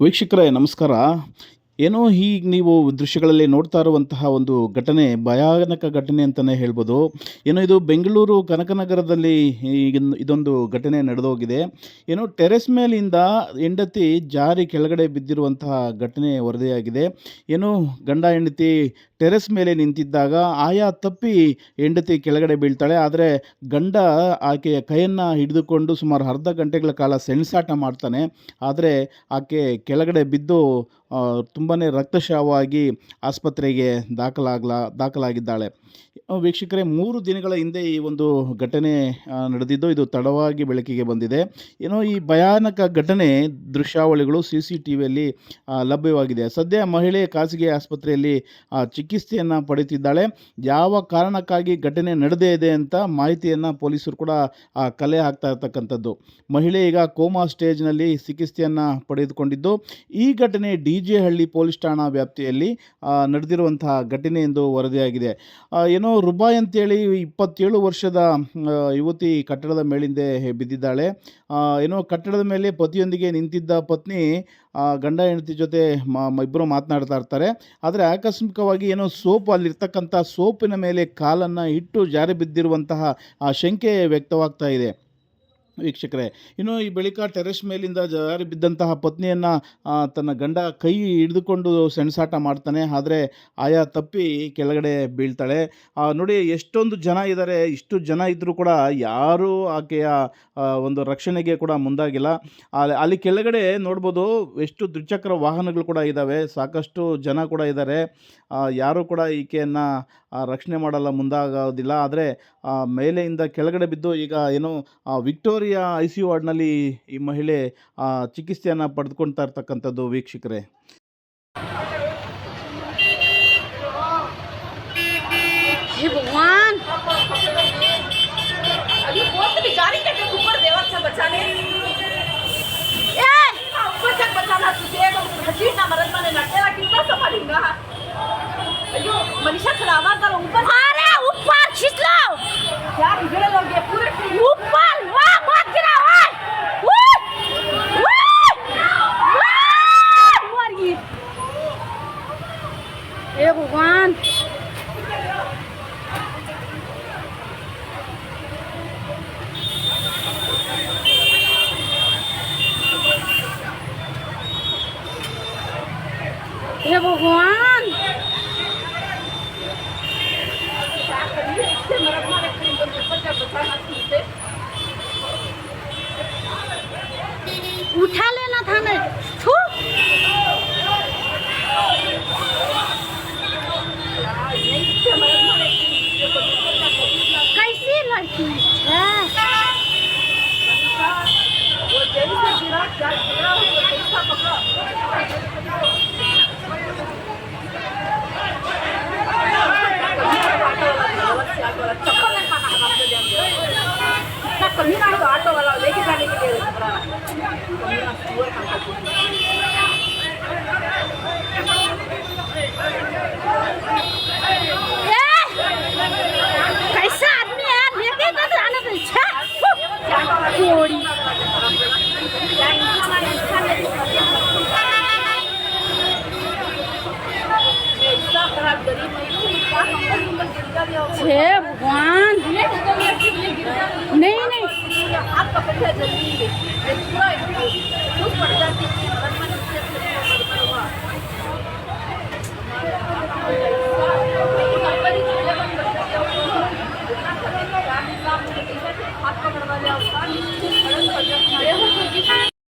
ವೀಕ್ಷಕರೇ, ನಮಸ್ಕಾರ. ಏನೋ ಈಗ ನೀವು ದೃಶ್ಯಗಳಲ್ಲಿ ನೋಡ್ತಾ ಇರುವಂತಹ ಒಂದು ಘಟನೆ, ಭಯಾನಕ ಘಟನೆ ಅಂತಲೇ ಹೇಳ್ಬೋದು. ಏನೋ ಇದು ಬೆಂಗಳೂರು ಕನಕನಗರದಲ್ಲಿ ಈಗ ಇದೊಂದು ಘಟನೆ ನಡೆದೋಗಿದೆ. ಏನೋ ಟೆರೆಸ್ ಮೇಲಿಂದ ಹೆಂಡತಿ ಜಾರಿ ಕೆಳಗಡೆ ಬಿದ್ದಿರುವಂತಹ ಘಟನೆ ವರದಿಯಾಗಿದೆ. ಏನೋ ಗಂಡ, ಹೆಂಡತಿ ಟೆರೆಸ್ ಮೇಲೆ ನಿಂತಿದ್ದಾಗ ಆಯಾ ತಪ್ಪಿ ಹೆಂಡತಿ ಕೆಳಗಡೆ ಬೀಳ್ತಾಳೆ. ಆದರೆ ಗಂಡ ಆಕೆಯ ಕೈಯನ್ನು ಹಿಡಿದುಕೊಂಡು ಸುಮಾರು ಅರ್ಧ ಗಂಟೆಗಳ ಕಾಲ ಸೆಣಸಾಟ ಮಾಡ್ತಾನೆ. ಆದರೆ ಆಕೆ ಕೆಳಗಡೆ ಬಿದ್ದು ತುಂಬಾ ರಕ್ತಶಾವಾಗಿ ಆಸ್ಪತ್ರೆಗೆ ದಾಖಲಾಗಲ, ದಾಖಲಾಗಿದ್ದಾಳೆ. ವೀಕ್ಷಕರೇ, ಮೂರು ದಿನಗಳ ಹಿಂದೆ ಈ ಒಂದು ಘಟನೆ ನಡೆದಿದ್ದು ಇದು ತಡವಾಗಿ ಬೆಳಕಿಗೆ ಬಂದಿದೆ. ಏನೋ ಈ ಭಯಾನಕ ಘಟನೆ ದೃಶ್ಯಾವಳಿಗಳು ಸಿ ಸಿ ಟಿ ಲಭ್ಯವಾಗಿದೆ. ಸದ್ಯ ಮಹಿಳೆ ಖಾಸಗಿ ಆಸ್ಪತ್ರೆಯಲ್ಲಿ ಚಿಕಿತ್ಸೆಯನ್ನು ಪಡೆಯುತ್ತಿದ್ದಾಳೆ. ಯಾವ ಕಾರಣಕ್ಕಾಗಿ ಘಟನೆ ನಡೆದೇ ಇದೆ ಅಂತ ಮಾಹಿತಿಯನ್ನು ಪೊಲೀಸರು ಕೂಡ ಕಲೆ ಹಾಕ್ತಾ ಇರ್ತಕ್ಕಂಥದ್ದು. ಮಹಿಳೆ ಈಗ ಕೋಮಾ ಸ್ಟೇಜ್ನಲ್ಲಿ ಚಿಕಿತ್ಸೆಯನ್ನು ಪಡೆದುಕೊಂಡಿದ್ದು. ಈ ಘಟನೆ ಡಿ ಜೆ ಹಳ್ಳಿ ಪೊಲೀಸ್ ಠಾಣಾ ವ್ಯಾಪ್ತಿಯಲ್ಲಿ ನಡೆದಿರುವಂತಹ ಘಟನೆ ಎಂದು ವರದಿಯಾಗಿದೆ. ಏನೋ ರುಬಾಯ್ ಅಂತೇಳಿ ಇಪ್ಪತ್ತೇಳು ವರ್ಷದ ಯುವತಿ ಕಟ್ಟಡದ ಮೇಲಿಂದೆ ಬಿದ್ದಿದ್ದಾಳೆ. ಏನೋ ಕಟ್ಟಡದ ಮೇಲೆ ಪತಿಯೊಂದಿಗೆ ನಿಂತಿದ್ದ ಪತ್ನಿ ಗಂಡ ಹೆಂಡತಿ ಜೊತೆ ಮ ಇಬ್ಬರು ಮಾತನಾಡ್ತಾ ಇರ್ತಾರೆ. ಆದರೆ ಆಕಸ್ಮಿಕವಾಗಿ ಏನೋ ಸೋಪ್, ಅಲ್ಲಿರ್ತಕ್ಕಂಥ ಸೋಪಿನ ಮೇಲೆ ಕಾಲನ್ನು ಇಟ್ಟು ಜಾರಿ ಬಿದ್ದಿರುವಂತಹ ಆ ಶಂಕೆ ವ್ಯಕ್ತವಾಗ್ತಾ ಇದೆ. ವೀಕ್ಷಕರೇ. ಇನ್ನು ಈ ಬಳಿಕ ಟೆರೆಸ್ ಮೇಲಿಂದ ಜಾರಿ ಬಿದ್ದಂತಹ ಪತ್ನಿಯನ್ನು ತನ್ನ ಗಂಡ ಕೈ ಹಿಡಿದುಕೊಂಡು ಸೆಣಸಾಟ ಮಾಡ್ತಾನೆ. ಆದರೆ ಆಯಾ ತಪ್ಪಿ ಕೆಳಗಡೆ ಬೀಳ್ತಾಳೆ. ನೋಡಿ ಎಷ್ಟೊಂದು ಜನ ಇದ್ದಾರೆ ಇಷ್ಟು ಜನ ಇದ್ದರೂ ಕೂಡ ಯಾರೂ ಆಕೆಯ ಒಂದು ರಕ್ಷಣೆಗೆ ಕೂಡ ಮುಂದಾಗಿಲ್ಲ. ಅಲ್ಲಿ ಅಲ್ಲಿ ಕೆಳಗಡೆ ನೋಡ್ಬೋದು ಎಷ್ಟು ದ್ವಿಚಕ್ರ ವಾಹನಗಳು ಕೂಡ ಇದ್ದಾವೆ ಸಾಕಷ್ಟು ಜನ ಕೂಡ ಇದ್ದಾರೆ ಯಾರೂ ಕೂಡ ಈಕೆಯನ್ನು ರಕ್ಷಣೆ ಮಾಡಲ್ಲ ಮುಂದಾಗೋದಿಲ್ಲ. ಆದರೆ ಮೇಲೆಯಿಂದ ಕೆಳಗಡೆ ಬಿದ್ದು ಈಗ ಏನು ಆ, ವಿಕ್ಟೋರಿಯಾ ಐ ಸಿ ಯು ವಾರ್ಡ್ನಲ್ಲಿ ಈ ಮಹಿಳೆ ಚಿಕಿತ್ಸೆಯನ್ನು ಪಡೆದುಕೊಳ್ತಾ ಇರ್ತಕ್ಕಂಥದ್ದು ವೀಕ್ಷಕರೇ. হে ভগবান છે ભગવાન. નહીં નહીં.